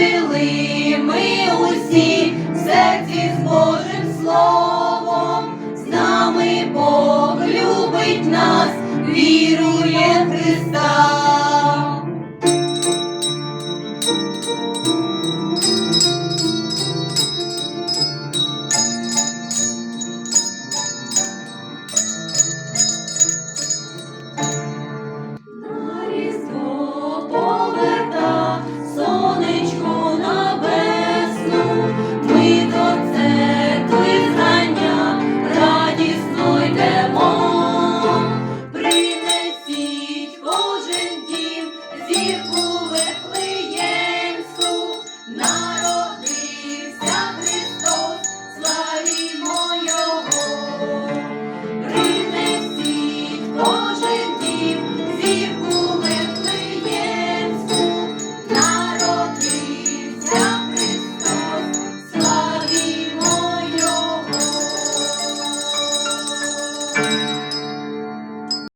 жили ми усі, в серці з Божим Словом, з нами Бог любить нас, віру.